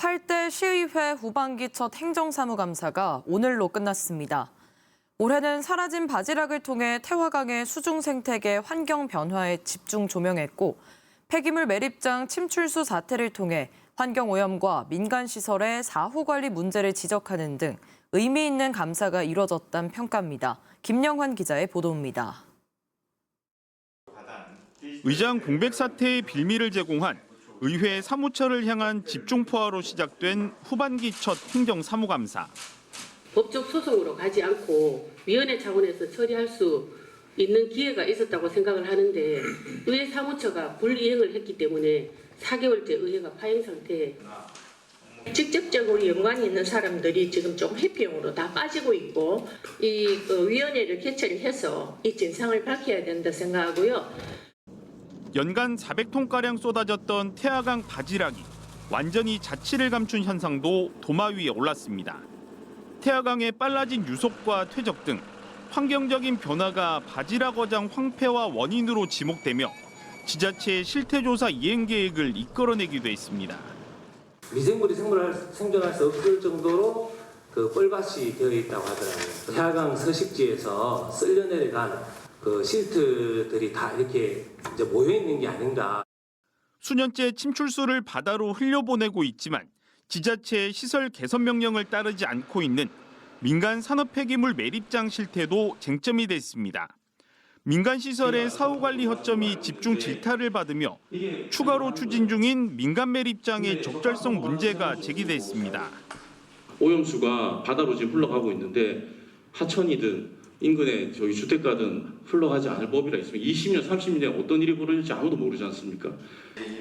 8대 시의회 후반기 첫 행정사무감사가 오늘로 끝났습니다. 올해는 사라진 바지락을 통해 태화강의 수중 생태계 환경 변화에 집중 조명했고 폐기물 매립장 침출수 사태를 통해 환경 오염과 민간 시설의 사후 관리 문제를 지적하는 등 의미 있는 감사가 이뤄졌다는 평가입니다. 김영환 기자의 보도입니다. 의장 공백 사태의 빌미를 제공한 의회 사무처를 향한 집중 포화로 시작된 후반기 첫 행정 사무감사. 법적 소송으로 가지 않고 위원회 차원에서 처리할 수 있는 기회가 있었다고 생각을 하는데 의회 사무처가 불이행을 했기 때문에 4개월째 의회가 파행 상태에 직접적으로 연관이 있는 사람들이 지금 좀 회피용으로 다 빠지고 있고 이그 위원회를 개최를 해서 이 진상을 밝혀야 된다 생각하고요. 연간 400톤가량 쏟아졌던 태화강 바지락이 완전히 자취를 감춘 현상도 도마 위에 올랐습니다. 태화강의 빨라진 유속과 퇴적 등 환경적인 변화가 바지락 어장 황폐와 원인으로 지목되며 지자체의 실태조사 이행 계획을 이끌어내기도 했습니다. 미생물이 생물할, 생존할 수 없을 정도로 그 뻘밭이 되어 있다고 하더라고요. 태화강 서식지에서 쓸려 내려간 그 실트들이 다 이렇게 이제 모여 있는 게 아닌가. 수년째 침출수를 바다로 흘려보내고 있지만 지자체의 시설 개선 명령을 따르지 않고 있는 민간 산업 폐기물 매립장 실태도 쟁점이 됐습니다. 민간 시설의 사후 관리 허점이 집중 질타를 받으며 추가로 추진 중인 민간 매립장의 적절성 문제가 제기됐습니다. 오염수가 바다로 지금 흘러가고 있는데 하천이든 인근의 저희 주택가든 흘러가지 않을 법이라 있으면 20년, 30년에 어떤 일이 벌어질지 아무도 모르지 않습니까?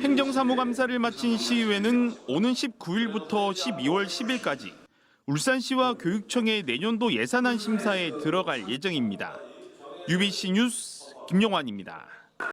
행정사무감사를 마친 시의회는 오는 19일부터 12월 10일까지 울산시와 교육청의 내년도 예산안 심사에 들어갈 예정입니다. UBC 뉴스 김용환입니다.